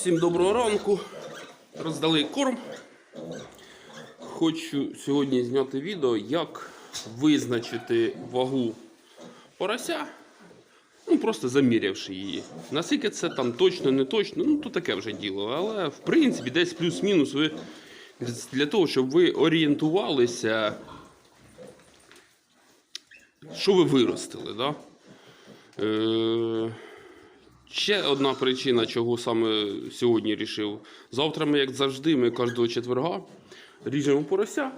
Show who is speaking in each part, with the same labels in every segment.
Speaker 1: Всім доброго ранку. Роздали корм. Хочу сьогодні зняти відео, як визначити вагу порося, ну просто замірявши її. Наскільки це там точно, не точно, ну то таке вже діло. Але в принципі десь плюс-мінус ви для того, щоб ви орієнтувалися, що ви виростили. Да? Е- Ще одна причина, чого саме сьогодні рішив. Завтра ми, як завжди, ми кожного четверга ріжемо порося,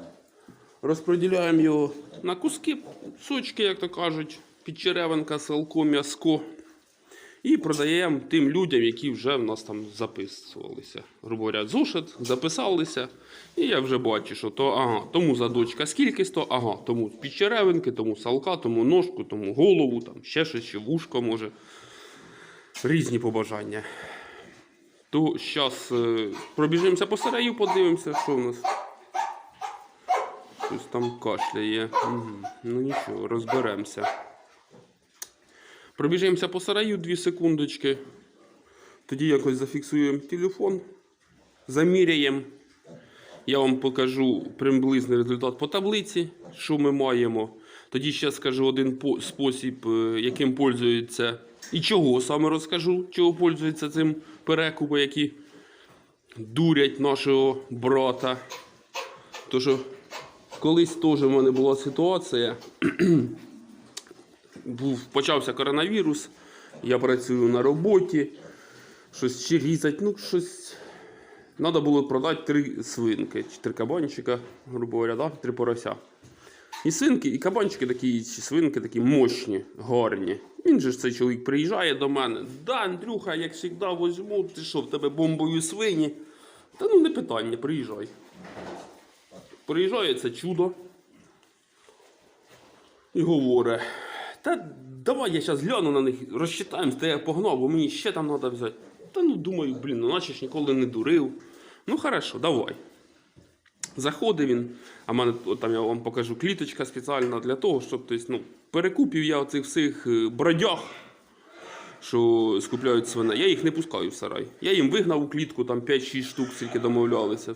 Speaker 1: розподіляємо його на куски, сочки, як то кажуть, підчеревинка, селко, м'яско. І продаємо тим людям, які вже в нас там записувалися. Грубо говоря, зошит, записалися. І я вже бачу, що то ага, тому задочка скільки то, ага, тому підчеревинки, тому салка, тому ножку, тому голову, там ще щось, ще вушко може різні побажання. То зараз пробіжимося по сараю, подивимося, що в нас. Щось там кашляє. Угу. Ну нічого, розберемося. Пробіжимося по сараю 2 секундочки. Тоді якось зафіксуємо телефон, заміряємо. Я вам покажу приблизний результат по таблиці, що ми маємо. Тоді ще скажу один спосіб, е, яким пользується і чого саме розкажу, чого пользується цим перекупи, які дурять нашого брата. То що колись теж в мене була ситуація. Почався коронавірус, я працюю на роботі, щось ще різать, ну щось. Треба було продати три свинки, чи три кабанчика, грубо говоря, да? три порося. І свинки, і кабанчики такі, чи свинки такі мощні, гарні. Він же ж цей чоловік приїжджає до мене. Да, Андрюха, як завжди, возьму, ти що, в тебе бомбою свині? Та ну не питання, приїжджай. Приїжджає це чудо. І говорить. Та давай я зараз гляну на них, розчитаємось, та я погнав, бо мені ще там треба взяти. Та ну думаю, блін, ну наче ж ніколи не дурив. Ну хорошо, давай. Заходив він, а мене там я вам покажу кліточка спеціальна для того, щоб тобто, ну, перекупів я оцих всіх е, бродяг, що скупляють свиней. Я їх не пускаю в сарай. Я їм вигнав у клітку там 5-6 штук, скільки домовлялися.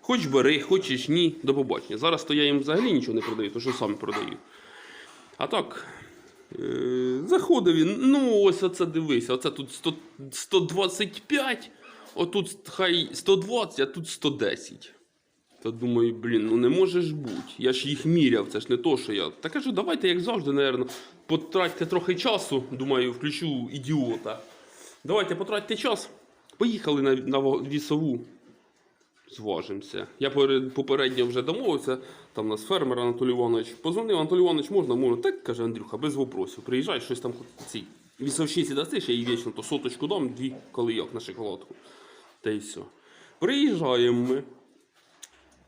Speaker 1: Хоч бери, хочеш ні, до побачення. Зараз то я їм взагалі нічого не продаю, то що сам продаю. А так, е, заходив він, ну ось оце дивись, оце тут 100, 125, отут хай 120, а тут 110. Та думаю, блін, ну не може ж бути. Я ж їх міряв, це ж не то, що я. Та кажу, давайте, як завжди, напевно, потратьте трохи часу. Думаю, включу ідіота. Давайте потратьте час. Поїхали на, на вісову. Зважимося. Я попередньо вже домовився. Там у нас фермер Анатолій Іванович. Позвонив, Анатолій Іванович, можна, можна. Так каже Андрюха, без вопросів. Приїжджай, щось там ці вісовщиці дасиш, я їй вічно то соточку дам, дві колийок на шоколадку. Та й все. Приїжджаємо ми.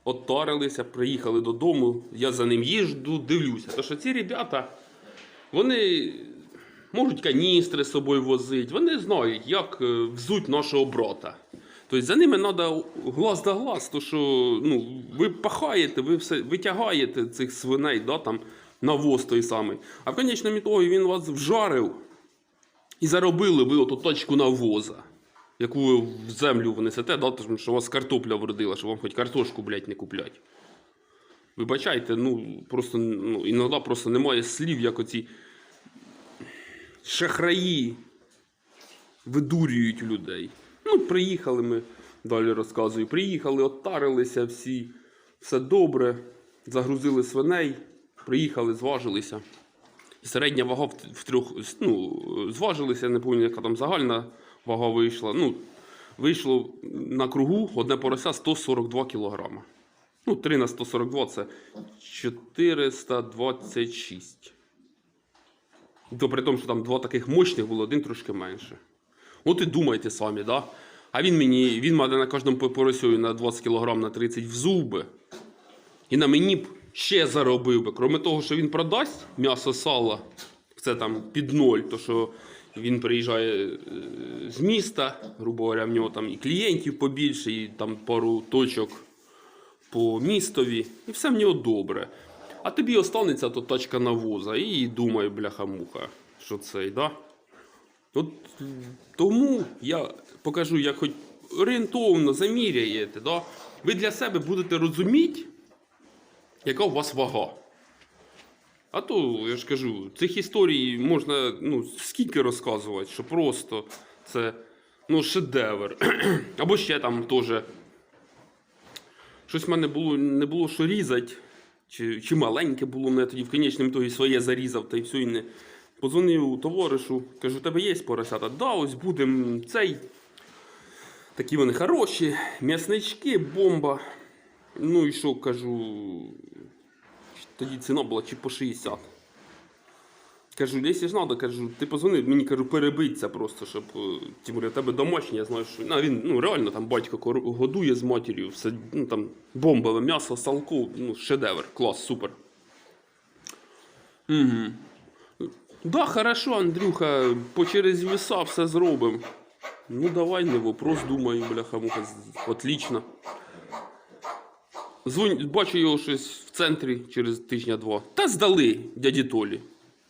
Speaker 1: Оттарилися, приїхали додому. Я за ним їжджу, дивлюся. То що ці ребята, вони можуть каністри з собою возити, вони знають, як е, взуть нашого брата. Тобто за ними треба глаз да глаз, то що ну, ви пахаєте, ви все витягаєте цих свиней, да, там, навоз той самий. А в конечному ітогі він вас вжарив і заробили ви оту точку навоза, яку в землю внесете, да, що у вас картопля вродила, що вам хоч картошку, блядь, не куплять. Вибачайте, ну просто ну, іноді просто немає слів, як оці шахраї видурюють людей. Ну, приїхали ми, далі розказую. Приїхали, оттарилися всі, все добре, загрузили свиней, приїхали, зважилися. Середня вага в трьох, ну, зважилися, не пам'ятаю, яка там загальна вага вийшла. Ну, вийшло на кругу одне порося 142 кілограма. Ну, 3 на 142 це 426. І То при тому, що там два таких мощних було, один трошки менше. От і думайте самі, да? А він мені, він мене на кожному поросю на 20 кг на 30 взув би. І на мені б ще заробив би. Крім того, що він продасть м'ясо сала, це там під ноль, то що він приїжджає е, з міста, грубо говоря, в нього там і клієнтів побільше, і там пару точок по містові, і все в нього добре. А тобі останеться то тачка навоза, і думай, бляха-муха, що цей, да? От тому я покажу, як хоч орієнтовно заміряєте, да? ви для себе будете розуміти, яка у вас вага. А то, я ж кажу, цих історій можна ну, скільки розказувати, що просто це ну, шедевр. Або ще там теж. Щось в мене було, не було що різати. Чи, чи маленьке було, мене тоді в конечному ітогі своє зарізав та й все і не. Позвонив товаришу, кажу, у тебе є поросята? Да, ось будемо цей. Такі вони хороші, м'яснички, бомба. Ну і що кажу, тоді ціна була чи по 60. Кажу, якщо ж треба, кажу, ти позвони, мені кажу, перебиться просто, щоб. е, Тим у тебе домашній, я знаю, що. Ну, він ну, реально там батько годує з матір'ю, все, ну там бомбове м'ясо, салку, ну, шедевр, клас, супер. Угу. Да, хорошо, Андрюха, по через веса все зробимо. Ну давай, не вопрос, думаю, бляха, муха, отлично. Дзвонь, бачу його щось в центрі через тижня-два. Та здали дяді Толі.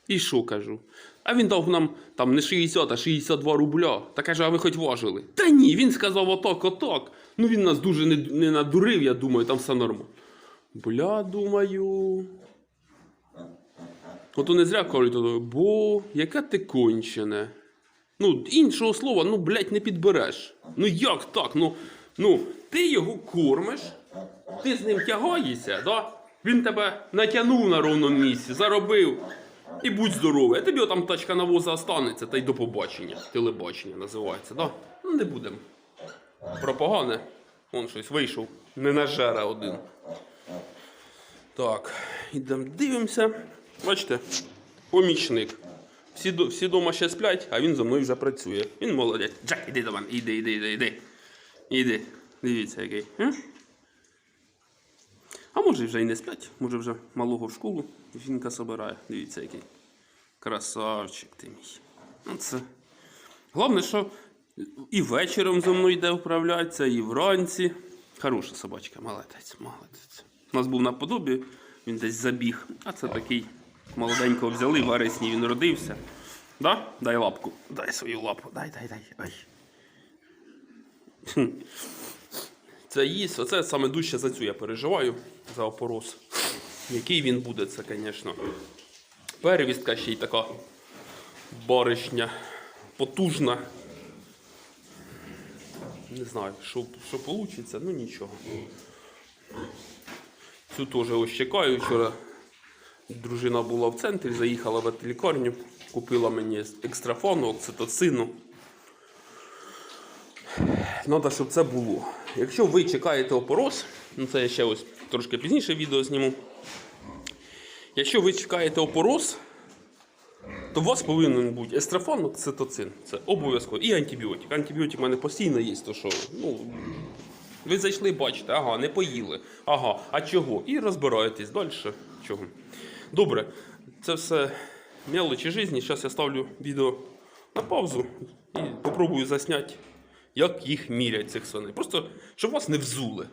Speaker 1: І що кажу? А він дав нам там не 60, а 62 рубля. Та каже, а ви хоч важили? Та ні, він сказав отак, отак. Ну він нас дуже не, не надурив, я думаю, там все нормально. Бля, думаю. Ото не зря кажуть, бо яке ти кончене. Ну, іншого слова, ну, блядь, не підбереш. Ну як так? Ну, ну ти його кормиш, ти з ним тягаєшся, да? він тебе натягнув на ровному місці, заробив. І будь здоровий. А тобі там тачка навоза останеться, та й до побачення. Телебачення називається, да? Ну, не будемо. Про погане. Вон щось вийшов. Не на жера один. Так, ідемо дивимося. Бачите, помічник. Всі, всі дома ще сплять, а він за мною вже працює. Він молодець. Джек, іди до мене, іди, іди, іди, іди. Іди. Дивіться, який. А може вже і не сплять, може вже малого в школу жінка собирає. Дивіться, який. Красавчик ти мій. Ну, це. Головне, що і вечором за мною йде вправлятися, і вранці. Хороша собачка, молодець, молодець. У нас був на подобі, він десь забіг. А це такий молоденького взяли, вересні він родився. Да? Дай лапку. Дай свою лапу. Дай, дай, дай. Ай. Це їсть, оце саме дужче за цю я переживаю за опорос. Який він буде, це, звісно. Перевістка ще й така баришня, потужна. Не знаю, що, що вийде, ну нічого. Цю теж ось чекаю. Вчора дружина була в центрі, заїхала в лікарню, купила мені екстрафону, окситоцину. Треба, щоб це було. Якщо ви чекаєте опороз, ну це я ще ось трошки пізніше відео зніму. Якщо ви чекаєте опороз, то у вас повинен бути естрафон, окситоцин. Це обов'язково. І антибіотик. Антибіотик в мене постійно є, то що. Ну, ви зайшли, бачите, ага, не поїли. Ага, а чого? І розбираєтесь далі. Чого. Добре, це все мелочі житті. Зараз я ставлю відео на паузу і попробую засняти, як їх мірять цих свиней. Просто щоб вас не взули.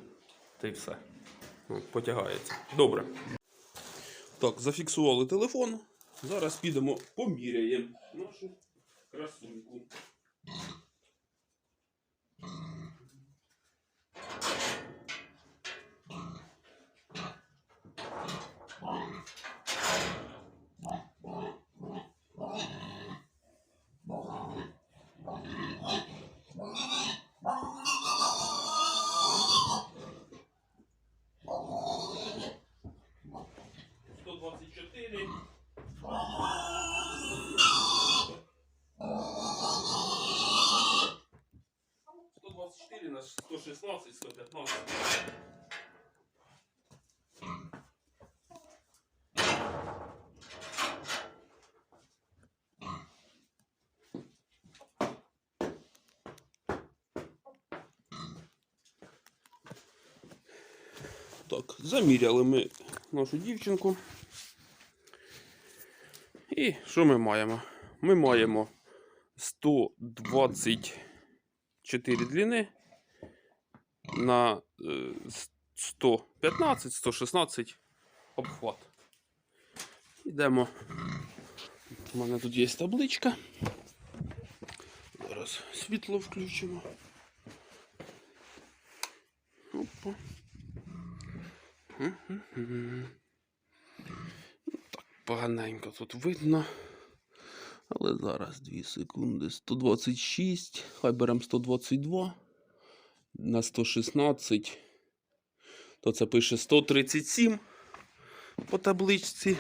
Speaker 1: Та й все. От, потягається. Добре. Так, зафіксували телефон. Зараз підемо поміряємо нашу красуньку. 115. Так, заміряли ми нашу дівчинку. І що ми маємо? Ми маємо 124 длини на е, 115-116 обхват. Йдемо. У мене тут є табличка. Зараз світло включимо. Опа. Так, поганенько тут видно. Але зараз 2 секунди. 126. Хай беремо 122 на 116. То це пише 137 по табличці.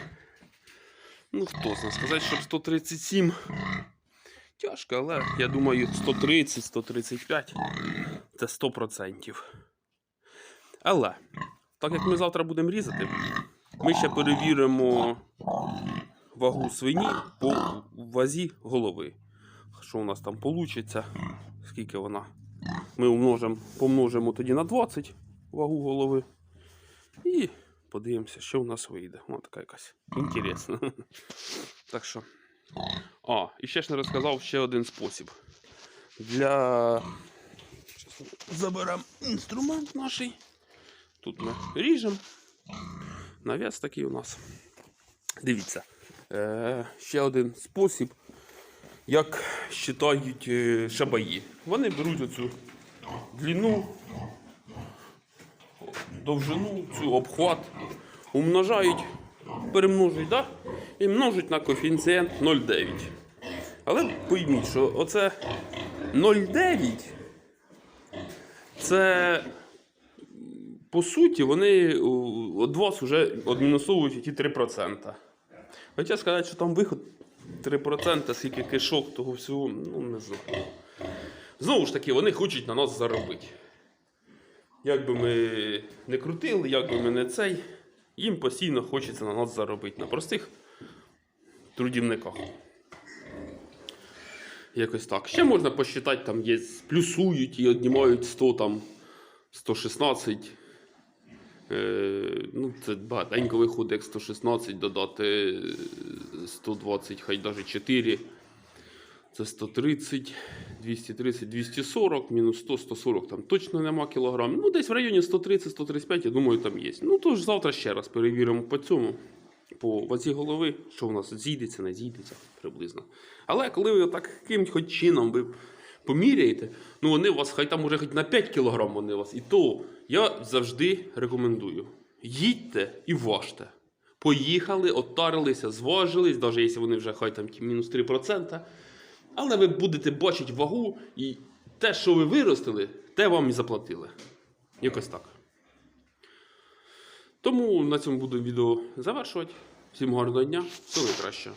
Speaker 1: Ну, хто знає, сказати, щоб 137. Тяжко, але я думаю, 130-135 це 100%. Але, так як ми завтра будемо різати, ми ще перевіримо вагу свині по вазі голови. Що у нас там вийде, скільки вона. Ми умножимо, помножимо тоді на 20 вагу голови. І подивимося, що у нас вийде. Вона така якась інтересна. Так що. А, і ще ж не розказав ще один спосіб. Для. Заберемо інструмент наш. Тут ми ріжемо. Навіс такий у нас. Дивіться. Е, ще один спосіб, як вважають е, шабаї. Вони беруть оцю длину, довжину, цю обхват, умножають, перемножують, да? і множать на коефіцієнт 0,9. Але пойміть, що оце 0,9 це по суті вони від вас вже відмінусовують ті 3%. Хоча сказати, що там виход 3%, скільки кишок того всього, ну не знаю. Знову ж таки, вони хочуть на нас заробити. Як би ми не крутили, як би ми не цей, їм постійно хочеться на нас заробити. На простих трудівниках. Якось так. Ще можна посчитати, там є, плюсують і віднімають 100, там, 116. Е, ну, це багатенько виходить, як 116 додати е, 120, хай навіть 4. Це 130, 230, 240, мінус 100, 140, там точно нема кілограм. Ну, десь в районі 130-135, я думаю, там є. Ну, тож завтра ще раз перевіримо по цьому, по вазі голови, що у нас зійдеться, не зійдеться приблизно. Але коли ви таким хоч чином ви поміряєте, ну вони у вас хай там уже хоч на 5 кілограм вони у вас. І то я завжди рекомендую. Їдьте і важте. Поїхали, оттарилися, зважились, навіть якщо вони вже хай там мінус 3%. Але ви будете бачити вагу, і те, що ви виростили, те вам і заплатили. Якось так. Тому на цьому буду відео завершувати. Всім гарного дня, всього найкращого.